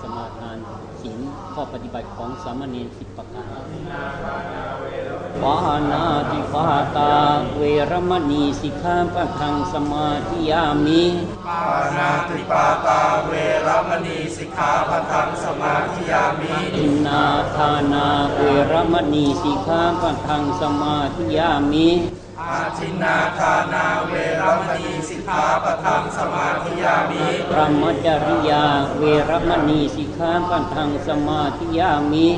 สมาทานศีลข้อปฏิบัติของสามเณรสิบประการปานาติปาตา เวรมณีสิกขาปะทังสมาธิยามิปานาติปาตา เวรมณีสิกขาปะทังสมาธิยามิอินนาทานา เวรมณีสิกขาปะทังสมาธิยามิอาทินนาทานา เวรมณี สิกขาปะทังสมาธิยามิพรหมจริยาเวรมณีสิกขาปะทังสมาธิยามิ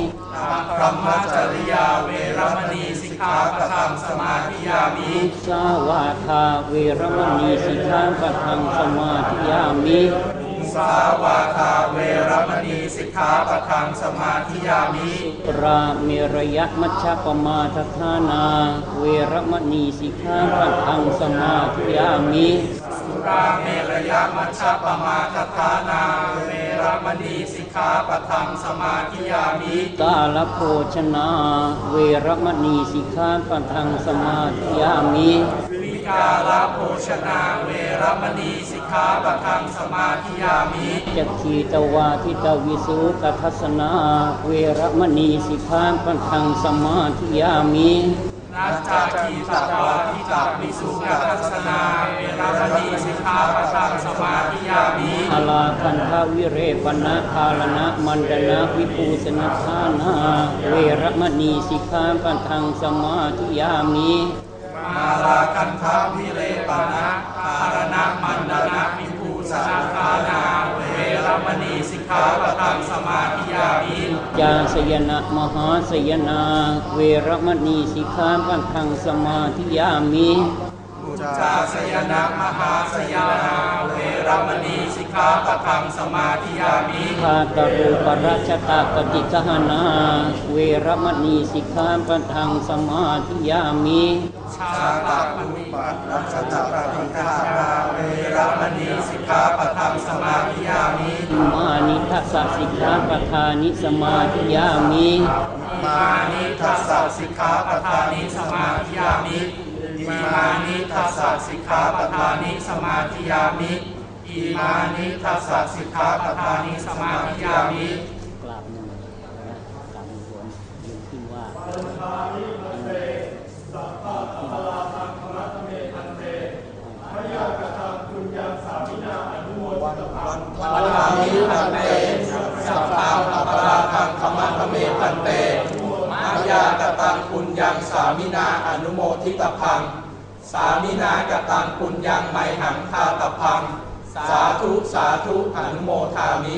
พรหมจริยาเวรมณีสิกขาปะทังสมาธิยามิมุสาวาทาเวรมณีสิกขาปะทังสมาธิยามิ สาวาทาเวรมณีสิกขาปะทังสมาธิยามิปราเมรยมัชฌปมาทฐานา เวรมณีสิกขาปะทังสมาธิยามิสุราเมรยมัชฌปมาทฐานา เวรมณีสิกขาปะทังสมาธิยามิกาลโภชนา เวรมณีสิกขาปะทังสมาธิยามิวิกาลโภชนาเวรมณีสิก ขาปะทังสมาธิยามิจักขีตวาทิตวิสุตทัสนา เวรมณีสิกขาปะทังสมาธิยามินัจจาคีตวาทิตาวิสุขทัสนาเวรมณีสิกขาปะทังสมาธิยามิอลาคันทวิเรปนะคาลนะมันดนะวิภูสนทานา เวรมณีสิกขาปะทังสมาธิยามิมาลาคันทาวิเล ปนะคารณะมันดนะมิภูสังคานาเวรมณีสิกขาปัตตังสมาธิยามิจาสยนะมหาสยนา เวรมณีสิกขาปัตตังสมาธิยามิ จจาสยนะมหาสยนาเวรมณีสิกขาปะทังสมาธิยามิภาตรูปรัชตาปฏิกหนาเวรมณีสิกขาปะทังสมาธิยามิชาตาปุริปัตรัชตาปฏิฆานาเวรมณีสิกขาปะทังสมาธิยามิมานิทัสสะสิกขาปทานิสมาธิยามิมานิทัสสะสิกขาปทานิสมาธิยามิอิมานิทั สิกขาปทานิสมาธิยามิอิมานิทัสสะสิกขาปทานิสมาธิยามิกราบหนึ่งนะกราบหนึ่งวนยืนขึ้นว่าวันลามิพันเตสัพพังอปราทังขมัทเมพันเตมายากตังปุญญังสามินาอนุโมทิตพัง สามินากตังปุญญังไมหังคาตพัง สาธุสาธุอนุโมทามิ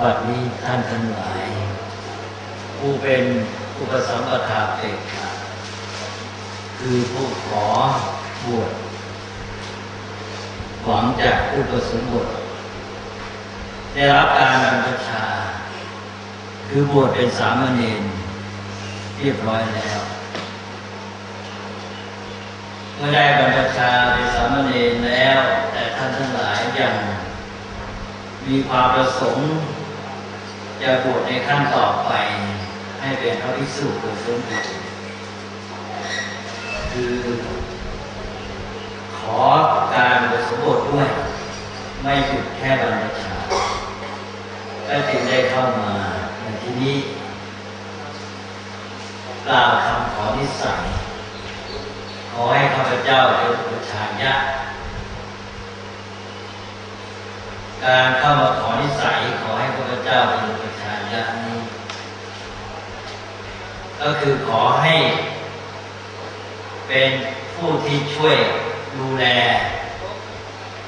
บัดนี้ท่านทั้งหลายผู้เป็นอุปสัมปทาเปกขาคือผู้ขอบวชหวังจากอุปสมบทได้รับการบรรพชา คือบวชเป็นสามเณรเรียบร้อยแล้ว เมื่อได้บรรพชาเป็นสามเณรแล้ว แต่ท่านทั้งหลายยังมีความประสงค์ จะบวชในขั้นต่อไป ให้เป็นพระภิกษุโดยสมบูรณ์คือ ขอการบวชสมบทด้วย ไม่หยุดแค่บรรพชาก็จึงได้เข้ามาในที่นี้กล่าวคำขอนิสัยขอให้ข้าพเจ้าเป็นอุปชายะการเข้ามาขอนิสัยขอให้ข้าพเจ้าเป็นอุปายะนี้ก็คือขอให้ เป็นผู้ที่ช่วยดูแล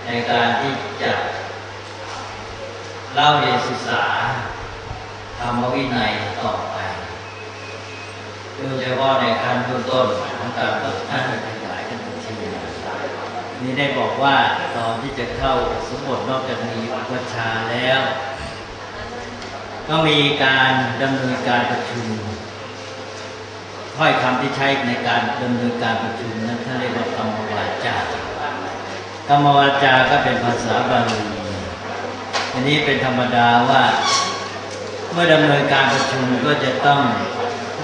ในการที่จะเล่าเรียนศึกษาธรรมวินัยต่อไปโดยเฉพาะในขั้นต้นๆของการฝึกท่านขยายกันเป็นชิ้นใหญ่นี่ได้บอกว่าตอนที่จะเข้าสมบทนอกจากมีอุปชาแล้ว ก็มีการดำเนินการประชุมถ้อยคำที่ใช้ในการดำเนินการประชุมนั้นท่านเรียกว่ากรรมวาจากรรมวาจาก็เป็นภาษาบาลีอันนี้เป็นธรรมดาว่า เมื่อดำเนินการประชุมก็จะต้อง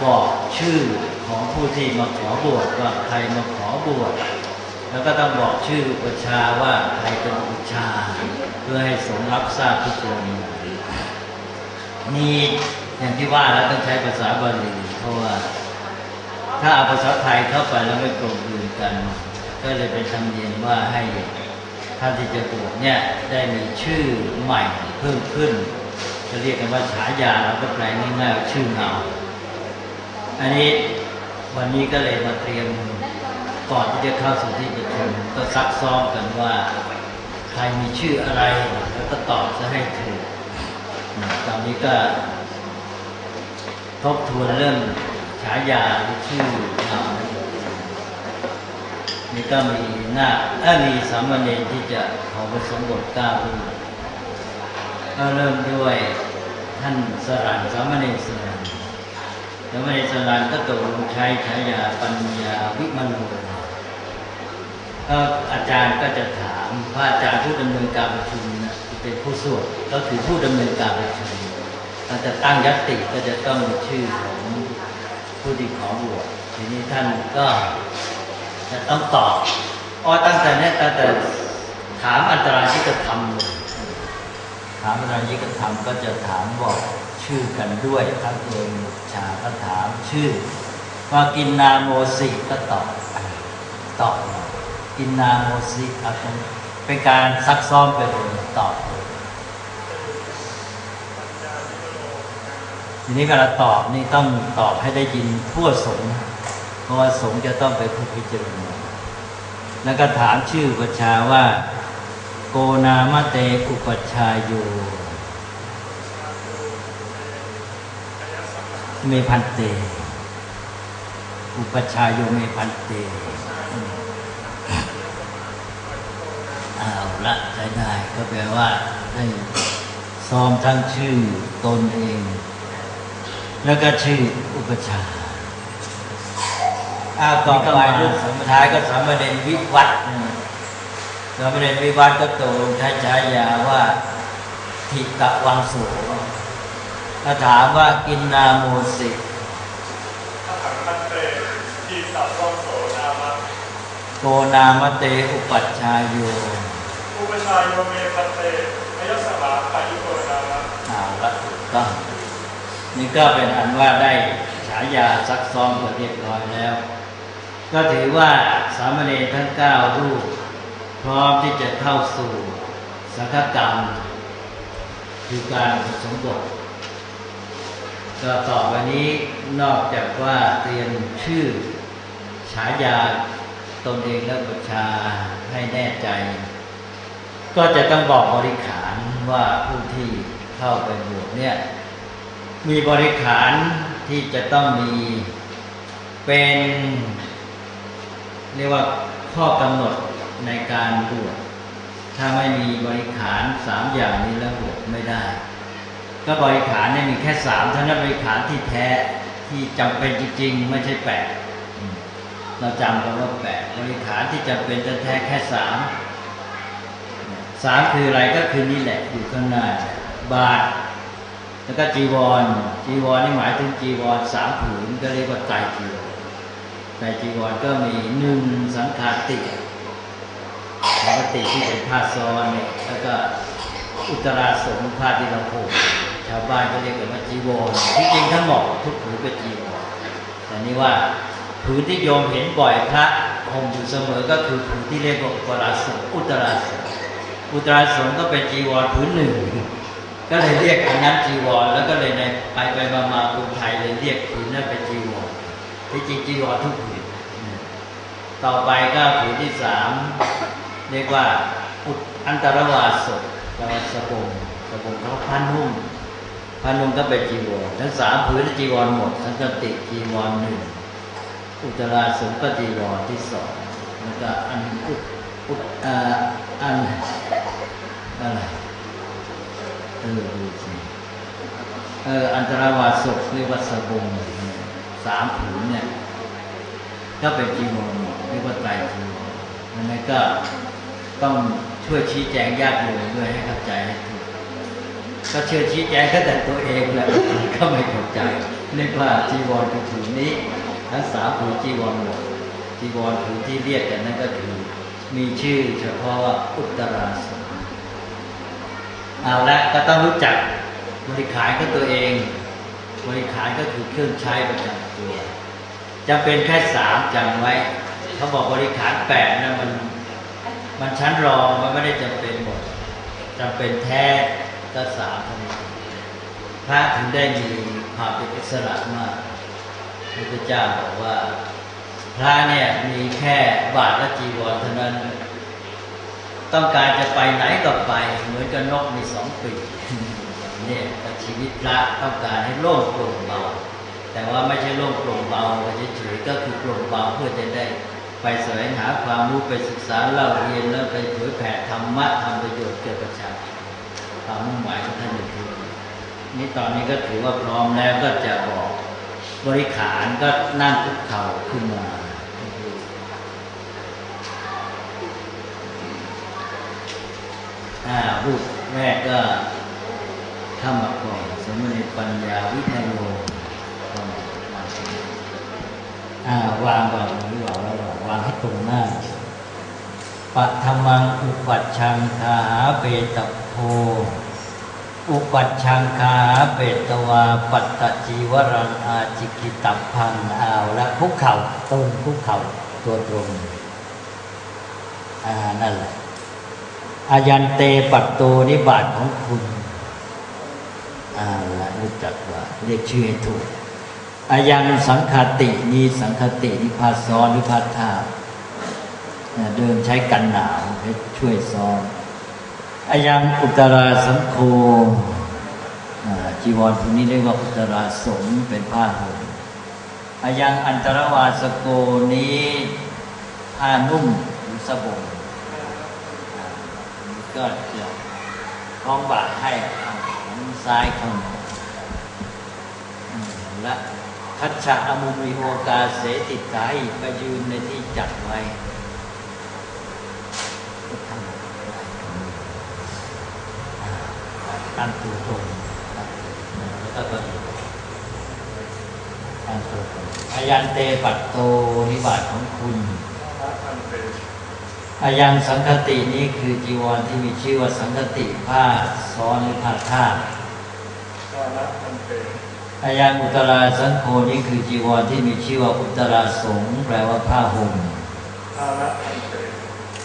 บอกชื่อของผู้ที่มาขอบวชว่าใครมาขอบวชแล้วก็ต้องบอกชื่ออุปชาว่าใครเป็นอุปชา เพื่อให้สงรับทราบทุกคน นี่อย่างที่ว่าแล้วต้องใช้ภาษาบาลีเพราะว่า ถ้าเอาภาษาไทยเข้าไปแล้วไม่กลมกลืนกัน ก็เลยเป็นธรรมเนียมว่าให้ท่านที่จะบวชเนี่ยได้มีชื่อใหม่เพิ่มขึ้นจะเรียกกันว่าฉายาเราก็แปลง่ายๆว่าชื่อเงาอันนี้วันนี้ก็เลยมาเตรียมก่อนที่จะเข้าสู่ที่ประชุมก็ซักซ้อมกันว่า ใครมีชื่ออะไรแล้วก็ตอบจะให้ถูก ตอนนี้ก็ทบทวนเรื่องฉายาหรือชื่อเรานี่ก็มีหน้าเอ้อมีสามเณรที่จะขอผสมบทเก้ารูปก็เริ่มด้วยท่านสรันสามเณรสรันสามเณรสรันก็ตกลงใช้ฉายาปัญญาวิมโนก็อาจารย์ก็จะถามพระอาจารย์ผู้ดำเนินการประชุม เป็นผู้สวดก็คือผู้ดำเนินการประชุมเราจะตั้งยัตติก็จะต้องชื่อของผู้ที่ขอบวชทีนี้ท่านก็จะต้องตอบอ๋อตั้งแต่เนี้ตั้งแต่ถามอันตรายที่กระทำถามอันตรายที่กระทำก็จะถามบอกชื่อกันด้วยทั้งตัวชาก็ถามชื่อว่ากินนาโมสิก็ตอบตอบกินนาโมซิครับเป็นการซักซ้อมไปเลยตอบเลย ทีนี้เวลาตอบนี่ต้องตอบให้ได้ยินทั่วสงฆ์เพราะว่าสงฆ์จะต้องไปพูดพิจารณาแล้วก็ถามชื่อประชาว่า โกนามะเตอุปชายโยเมพันเต อุปชาโยเมพันเตเอาละใช้ได้ก็แปลว่าให้ซ้อมทั้งชื่อตนเอง แล้วก็ชื่ออุปชฌาย์อ้าวต่อไปรูปสุดท้ายก็สามเณรวิวัฒน์สามเณรวิวัฒน์ก็ตกลงใช้ฉายาว่าทิกะวังโสถ้าถามว่ากินนาโมสิถ้าถังคันเตที่สับว่องโสนามะโกนามะเตอุปัชฌายโยอุปชายโยเมคันเตพยสมาปายุโกนามะเอาละถูกต้อง นี่ก็เป็นอันว่าได้ฉายาซักซ้อมเรียบร้อยแล้ว ก็ถือว่าสามเณรทั้งเก้ารูป พร้อมที่จะเข้าสู่สังฆกรรม คือการสมบทก็ต่อไปนี้นอกจากว่าเตรียมชื่อฉายาตนเองและประชาให้แน่ใจ ก็จะต้องบอกบริขารว่าผู้ที่เข้าไปบวชเนี่ย มีบริขารที่จะต้องมีเป็น เรียกว่าข้อกำหนดในการบวชถ้าไม่มีบริขารสามอย่างนี้แล้วบวชไม่ได้ ก็บริขารเนี่ยมีแค่สามเท่านั้นบริขารที่แท้ที่จำเป็นจริงๆ ไม่ใช่แปดเราจำกันว่าแปดบริขารที่จำเป็นแท้แค่สามสามคืออะไรก็คือนี่แหละอยู่ข้างหน้าบาท แล้วก็จีวร จีวรนี่หมายถึงจีวรสามผืนก็เรียกว่าไตรจีวรไตรจีวรก็มีหนึ่งสังขาติสังขาติที่เป็นผ้าซ้อนเนี่ยแล้วก็อุตราสงฆ์ผ้าที่เราผูกชาวบ้านก็เรียกกันว่าจีวรที่จริงทั้งหมดทุกผืนเป็นจีวรแต่นี่ว่าผืนที่โยมเห็นบ่อยพระห่มอยู่เสมอก็คือผืนที่เรียกว่าอุตราสงฆ์อุตราสงฆ์อุตราสงฆ์ก็เป็นจีวรผืนหนึ่ง ก็เลยเรียกอันนั้นจีวร แล้วก็เลยในไปไปมามาคนไทยเลยเรียกผืนนั้นเป็นจีวรที่จริงจีวรทุกผืนต่อไปก็ผืนที่สามเรียกว่าอุดอันตรวาสกแปลว่าสบงสบงเขาพันนุ่มพันนุ่มก็เป็นจีวรทั้งสามผืนจีวรหมดทั้งติจีวรหนึ่งอุตราสงฆ์ก็จีวรที่สองแล้วก็อันอุดอุดอ่าอันอะไร ออดูสิเอออันตรวาสกเรียกว่าสบงสามผืนเนี่ยก็เป็นจีวรหมดเรียกว่าไตรจีวรอันนั้นก็ต้องช่วยชี้แจงญาติโยมด้วยให้เข้าใจให้ถูกก็เชื่อชี้แจงก็แต่ตัวเองแหละก็ไม่เข้าใจเรียกว่าจีวรคือผืนนี้ทั้งสามผืนจีวรหมดจีวรผืนที่เรียกกันนั่นก็คือมีชื่อเฉพาะว่าอุตราส เอาละก็ต้องรู้จักบริขารก็ตัวเอง บริขารก็คือเครื่องใช้ประจำตัวจะเป็นแค่สามจำไว้เขาบอกบริขารแปดนะมันมันชั้นรองมันไม่ได้จำเป็นหมดจำเป็นแท้ก็สามเท่านี้พระถึงได้มีความเป็นอิสระมากพระพุทธเจ้าบอกว่า พระเนี่ยมีแค่บาทและจีวรเท่านั้น ต้องการจะไปไหนก็ไป เหมือนกับนกมีสองปีกเนี่ยชีวิตพระต้องการให้โล่งโปร่งเบา แต่ว่าไม่ใช่โล่งโปร่งเบาเฉยๆก็คือโปร่งเบาเพื่อจะได้ ไปแสวงหาความรู้ไปศึกษาเล่าเรียนแล้วไปเผยแผ่ธรรมะทำประโยชน์แก่ประชาชนความมุ่งหมายของท่านอยู่ที่นี่นี่ตอนนี้ก็ถือว่าพร้อมแล้วก็จะบอกบริขารก็นั่งคุกเข่าขึ้นมา พูดแรกก็เข้ามาก่อนสมเด็จปัญญาวิทยโยก็มาอ่าวางก่อนหรือเปล่าแล้วางให้ตรงหน้าปัทมังอุปัชชังคาหาเปตโพอุปัชชังคาหาเปตวา ปัตตจีวรังอาจิกิตับพังอาวและคุกเข่าตรงคุกเข่าตัวตรง อ่า นั่นแหละ อายันเตปัตโตนิบาตของคุณอาละรู้จักว่าเรียกชื่อให้ถูกอายังสังคตินี้สังคตินิพาซ้อนนิพาธาเนี่ยเดิมใช้กันหนาวให้ช่วยซ้อนอายังอุตราสังโฆอ่าจีวรพวกนี้เรียกว่าอุตราสงฆ์เป็นผ้าห่มอายังอันตรวาสโกนี้ผ้านุ่มหรือสบู่ ก็จะคล้องบาทให้เอาของซ้ายข้างและทัชชะอมุมิโอกาเสติกายไปยืนในที่จัดไว้ก็ทำได้ตรงนี้อ่าตั้งตัวตรงแล้วก็ตัวนี้ตั้งตัวตรงอายันเตปัตโตนิบาตของคุณ อาคันเตอายังสังคตินี้คือจีวรที่มีชื่อว่าสังคติผ้าซ้อนหรือผ้าทากาอายังอุตราสังโฆนี้คือจีวรที่มีชื่อว่าอุตราสงแปลว่าผ้าห่มกาลคันเต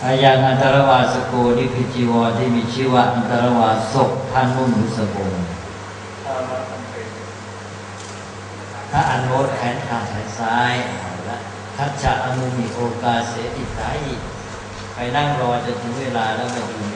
อายังอันตรวาสโกนี่คือจีวรที่มีชื่อว่าอันตรวาสกผ้านุ่มหรือสบงกาลถ้าอันโนตแขนขาแขนซ้ายเอาละทัชชะอนุมีโอกาเสติไตไป นั่งรอจนถึงเวลาแล้วมาอ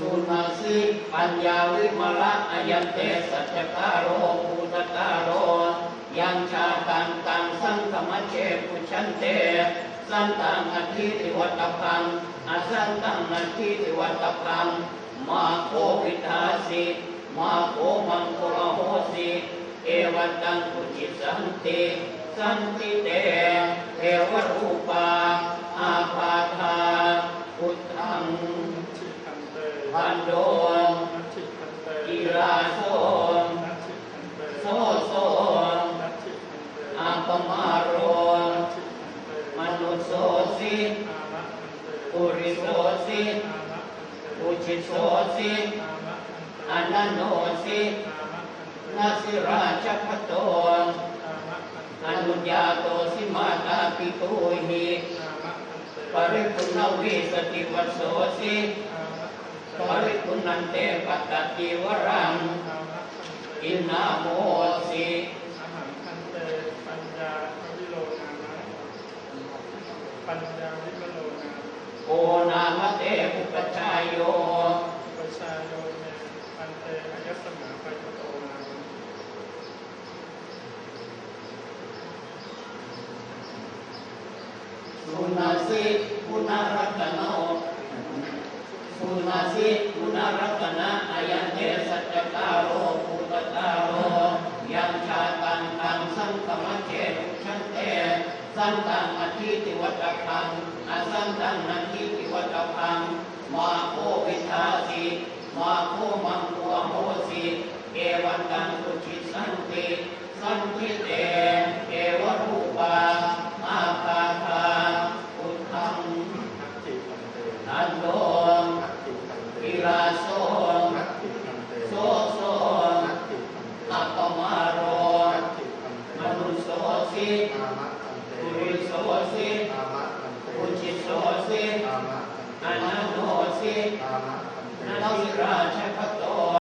สุมาสิปัญญาวิมละอายันเตสัจจาโรภูตคาโรยังชาตังตังสังธรรมเชปุชันเตสันตังอัตถิติวัตพังอสันตังอัตถิติวัตพังมาโควิทาสิมาโคมังโคโหสิเอวันตังกุจิสันติสันติเตเทวรูปาอาปาทาพุทธัง พันโดนัตถิคันเตอิราโสนัตถิคันเตโสโสนัตถิคัปมาโรนัตถิคันมนุโสสิปุริโสสิอามะคันเตอุชิโสสิอานันโนสินาสิราชพัตโตอามะคันเตอนุญาโตสิมาตาปิตุหิอามะคันเตปริปุณวิสติวัสโสสิ ปริปุณันเตปัตติวรังคินนาโมสิปัญญาวิโลนามะปัญญาวิโลนามโอนามเตปุปชายโยปชาโยเนปันเตอายสสมาไปโตนาสุนาสิปุนารัตโน สุนาสิปุนารัตนะอายันเตสัจจตารโรภูตตารโรยังชาตังตังสังขมเจตุชันเตสันตังอธิติวัตพังอสันตังนันทิติวัตพังมาโควิทาสิมาโคมังคัวโหสิเอวันตังกุชิสันติสันติเตเอวรูปาอาคาทาพุทธังนัตถิคันเตอันโดนัตถิคันเตวิ ราโสนัตถิคันเตโสโสนัตถิคันเตอัปปมาโรมนุโสสิปุริโสสิปุจิโสสิอามะคันเตอนันโนสิอามะคันเตนาสิราชพัตโต